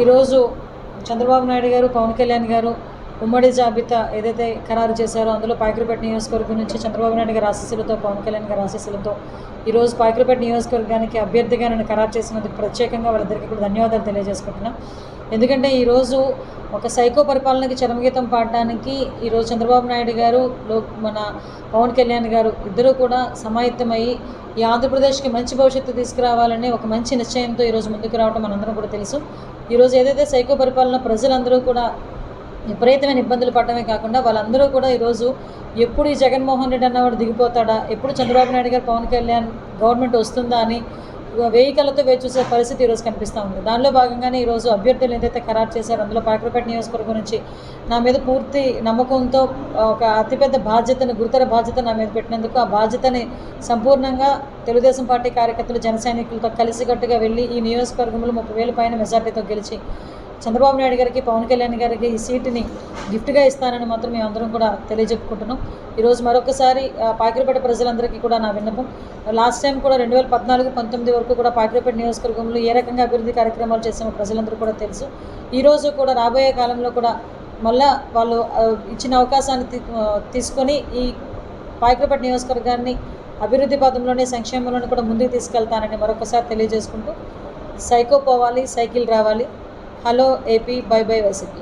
ఈరోజు చంద్రబాబు నాయుడు గారు పవన్ కళ్యాణ్ గారు ఉమ్మడి జాబితా ఏదైతే ఖరారు చేశారో అందులో పాకిరిపేట నియోజకవర్గం నుంచి చంద్రబాబు నాయుడు గారి ఆశీస్సులతో పవన్ కళ్యాణ్ గారి ఆశీస్సులతో ఈరోజు పాకిరిపేట నియోజకవర్గానికి అభ్యర్థిగా నన్ను ఖరారు చేసినందుకు ప్రత్యేకంగా వాళ్ళిద్దరికీ కూడా ధన్యవాదాలు తెలియజేసుకుంటున్నాను ఎందుకంటే ఈరోజు ఒక సైకో పరిపాలనకి చరమగీతం పాడడానికి ఈరోజు చంద్రబాబు నాయుడు గారు లో మన పవన్ కళ్యాణ్ గారు ఇద్దరూ కూడా సమాయత్తమై ఈ ఆంధ్రప్రదేశ్కి మంచి భవిష్యత్తు తీసుకురావాలనే ఒక మంచి నిశ్చయంతో ఈరోజు ముందుకు రావడం మనందరం కూడా తెలుసు. ఈరోజు ఏదైతే సైకో పరిపాలన ప్రజలందరూ కూడా విపరీతమైన ఇబ్బందులు పడడమే కాకుండా వాళ్ళందరూ కూడా ఈరోజు ఎప్పుడు ఈ జగన్మోహన్ రెడ్డి అన్నవాడు దిగిపోతాడా? ఎప్పుడు చంద్రబాబు నాయుడు గారు పవన్ కళ్యాణ్ గవర్నమెంట్ వస్తుందా అని వెయ్యి కళ్ళతో వేచి చూసే పరిస్థితి ఈరోజు కనిపిస్తూ ఉంది. దానిలో భాగంగానే ఈరోజు అభ్యర్థులు ఏదైతే ఖరారు చేశారో అందులో పాకరపేట నియోజకవర్గం నుంచి నా మీద పూర్తి నమ్మకంతో ఒక అతిపెద్ద బాధ్యతను గురుతర బాధ్యత నా మీద పెట్టినందుకు ఆ బాధ్యతని సంపూర్ణంగా తెలుగుదేశం పార్టీ కార్యకర్తలు జన సైనికులతో కలిసికట్టుగా వెళ్ళి ఈ నియోజకవర్గంలో ముప్పై వేల పైన మెజార్టీతో గెలిచి చంద్రబాబు నాయుడు గారికి పవన్ కళ్యాణ్ గారికి ఈ సీటుని గిఫ్ట్గా ఇస్తానని మాత్రం మేము అందరం కూడా తెలియజెప్పుకుంటున్నాం. ఈరోజు మరొకసారి ఆ, పాకిరిపేట ప్రజలందరికీ కూడా నా విన్నపం. లాస్ట్ టైం కూడా రెండు వేల పద్నాలుగు పంతొమ్మిది వరకు కూడా పాకిరిపేట నియోజకవర్గంలో ఏ రకంగా అభివృద్ధి కార్యక్రమాలు చేసామో ప్రజలందరూ కూడా తెలుసు. ఈరోజు కూడా రాబోయే కాలంలో కూడా మళ్ళా వాళ్ళు ఇచ్చిన అవకాశాన్ని తీసుకొని ఈ పాకిరిపేట నియోజకవర్గాన్ని అభివృద్ధి పదంలోనే సంక్షేమంలోనే కూడా ముందుకు తీసుకెళ్తానని మరొకసారి తెలియజేసుకుంటూ సైకో పోవాలి సైకిల్ రావాలి. Hello AP bye bye YCP